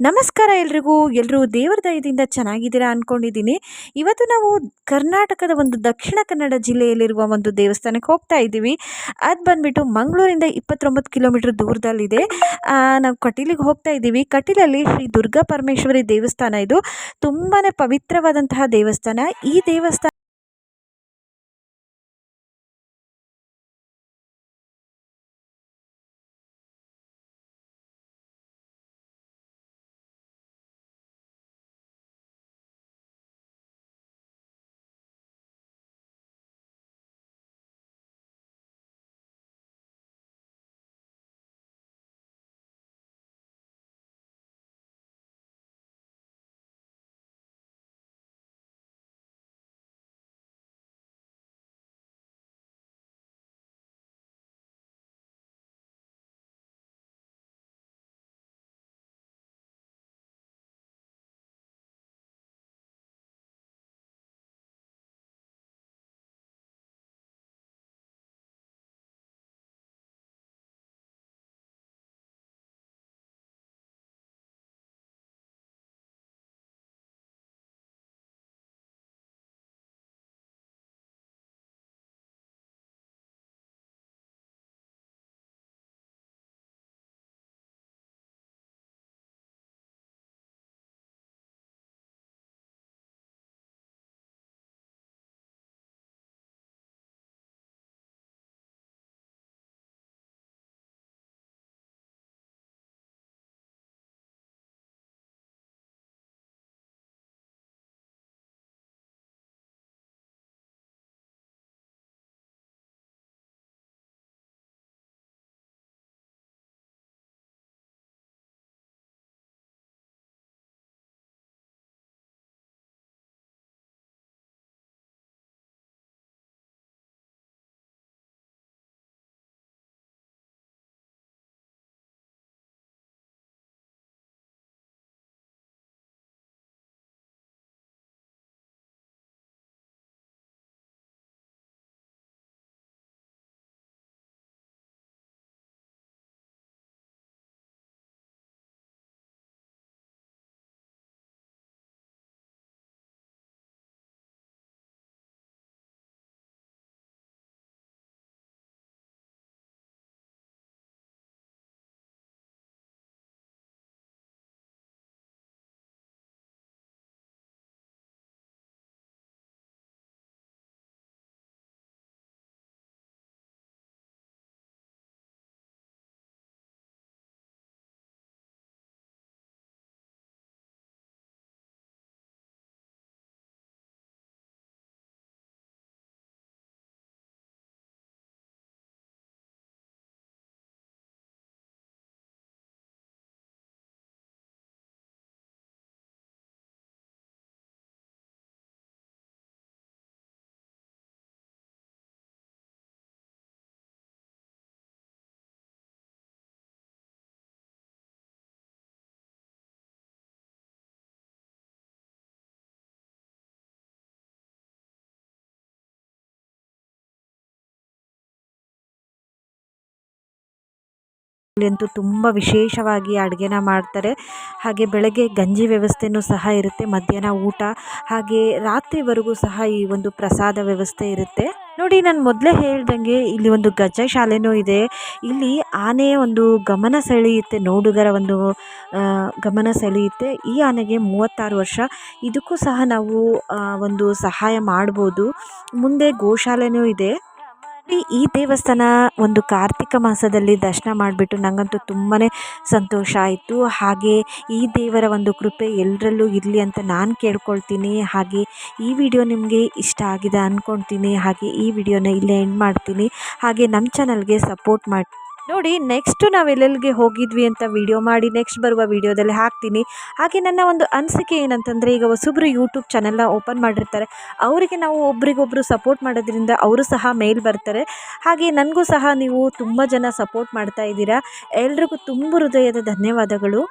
ನಮಸ್ಕಾರ ಎಲ್ರಿಗೂ. ಎಲ್ಲರೂ ದೇವರ ದಯದಿಂದ ಚೆನ್ನಾಗಿದ್ದೀರಾ ಅಂದ್ಕೊಂಡಿದ್ದೀನಿ ಇವತ್ತು ನಾವು ಕರ್ನಾಟಕದ ಒಂದು ದಕ್ಷಿಣ ಕನ್ನಡ ಜಿಲ್ಲೆಯಲ್ಲಿರುವ ಒಂದು ದೇವಸ್ಥಾನಕ್ಕೆ ಹೋಗ್ತಾ ಇದ್ದೀವಿ. ಅದು ಬಂದುಬಿಟ್ಟು ಮಂಗಳೂರಿಂದ ಇಪ್ಪತ್ತೊಂಬತ್ತು ಕಿಲೋಮೀಟ್ರ್ ದೂರದಲ್ಲಿದೆ. ನಾವು ಕಟೀಲಿಗೆ ಹೋಗ್ತಾ ಇದ್ದೀವಿ. ಕಟೀಲಲ್ಲಿ ಶ್ರೀ ದುರ್ಗಾ ಪರಮೇಶ್ವರಿ ದೇವಸ್ಥಾನ ಇದು. ತುಂಬಾ ಪವಿತ್ರವಾದಂತಹ ದೇವಸ್ಥಾನ. ಈ ದೇವಸ್ಥಾನ ಅಂತೂ ತುಂಬ ವಿಶೇಷವಾಗಿ ಅಡುಗೆನ ಮಾಡ್ತಾರೆ. ಹಾಗೆ ಬೆಳಗ್ಗೆ ಗಂಜಿ ವ್ಯವಸ್ಥೆಯೂ ಸಹ ಇರುತ್ತೆ, ಮಧ್ಯಾಹ್ನ ಊಟ, ಹಾಗೆ ರಾತ್ರಿವರೆಗೂ ಸಹ ಈ ಒಂದು ಪ್ರಸಾದ ವ್ಯವಸ್ಥೆ ಇರುತ್ತೆ. ನೋಡಿ, ನಾನು ಮೊದಲೇ ಹೇಳ್ದಂಗೆ ಇಲ್ಲಿ ಒಂದು ಗಜ ಶಾಲೆನೂ ಇದೆ. ಇಲ್ಲಿ ಆನೆ ಒಂದು ಗಮನ ಸೆಳೆಯುತ್ತೆ, ನೋಡುಗರ ಒಂದು ಗಮನ ಸೆಳೆಯುತ್ತೆ. ಈ ಆನೆಗೆ ಮೂವತ್ತಾರು ವರ್ಷ. ಇದಕ್ಕೂ ಸಹ ನಾವು ಒಂದು ಸಹಾಯ ಮಾಡ್ಬೋದು. ಮುಂದೆ ಗೋಶಾಲೆನೂ ಇದೆ. ಈ ದೇವಸ್ಥಾನ ಒಂದು ಕಾರ್ತಿಕ ಮಾಸದಲ್ಲಿ ದರ್ಶನ ಮಾಡಿಬಿಟ್ಟು ನನಗಂತೂ ತುಂಬಾ ಸಂತೋಷ ಆಯಿತು. ಹಾಗೆ ಈ ದೇವರ ಒಂದು ಕೃಪೆ ಎಲ್ಲರಲ್ಲೂ ಇರಲಿ ಅಂತ ನಾನು ಕೇಳ್ಕೊಳ್ತೀನಿ. ಹಾಗೆ ಈ ವಿಡಿಯೋ ನಿಮಗೆ ಇಷ್ಟ ಆಗಿದೆ ಅಂದ್ಕೊಳ್ತೀನಿ ಹಾಗೆ ಈ ವಿಡಿಯೋನ ಇಲ್ಲೇ ಎಂಡ್ ಮಾಡ್ತೀನಿ. ಹಾಗೆ ನಮ್ಮ ಚಾನಲ್ಗೆ ಸಪೋರ್ಟ್ ಮಾಡಿ ನೋಡಿ ನೆಕ್ಸ್ಟ್ ನಾವು ಎಲ್ಲೆಲ್ಲಿಗೆ ಹೋಗಿದ್ವಿ ಅಂತ ವಿಡಿಯೋ ಮಾಡಿ ನೆಕ್ಸ್ಟ್ ಬರುವ ವಿಡಿಯೋದಲ್ಲಿ ಹಾಕ್ತೀನಿ. ಹಾಗೆ ನನ್ನ ಒಂದು ಅನಿಸಿಕೆ ಏನಂತಂದರೆ, ಈಗ ಹೊಸಬ್ರು ಯೂಟ್ಯೂಬ್ ಚಾನೆಲ್ನ ಓಪನ್ ಮಾಡಿರ್ತಾರೆ. ಅವರಿಗೆ ನಾವು ಒಬ್ರಿಗೊಬ್ಬರು ಸಪೋರ್ಟ್ ಮಾಡೋದ್ರಿಂದ ಅವರು ಸಹ ಮೇಲ್ ಬರ್ತಾರೆ. ಹಾಗೆ ನನಗೂ ಸಹ ನೀವು ತುಂಬ ಜನ ಸಪೋರ್ಟ್ ಮಾಡ್ತಾ ಇದ್ದೀರಾ. ಎಲ್ರಿಗೂ ತುಂಬ ಹೃದಯದ ಧನ್ಯವಾದಗಳು.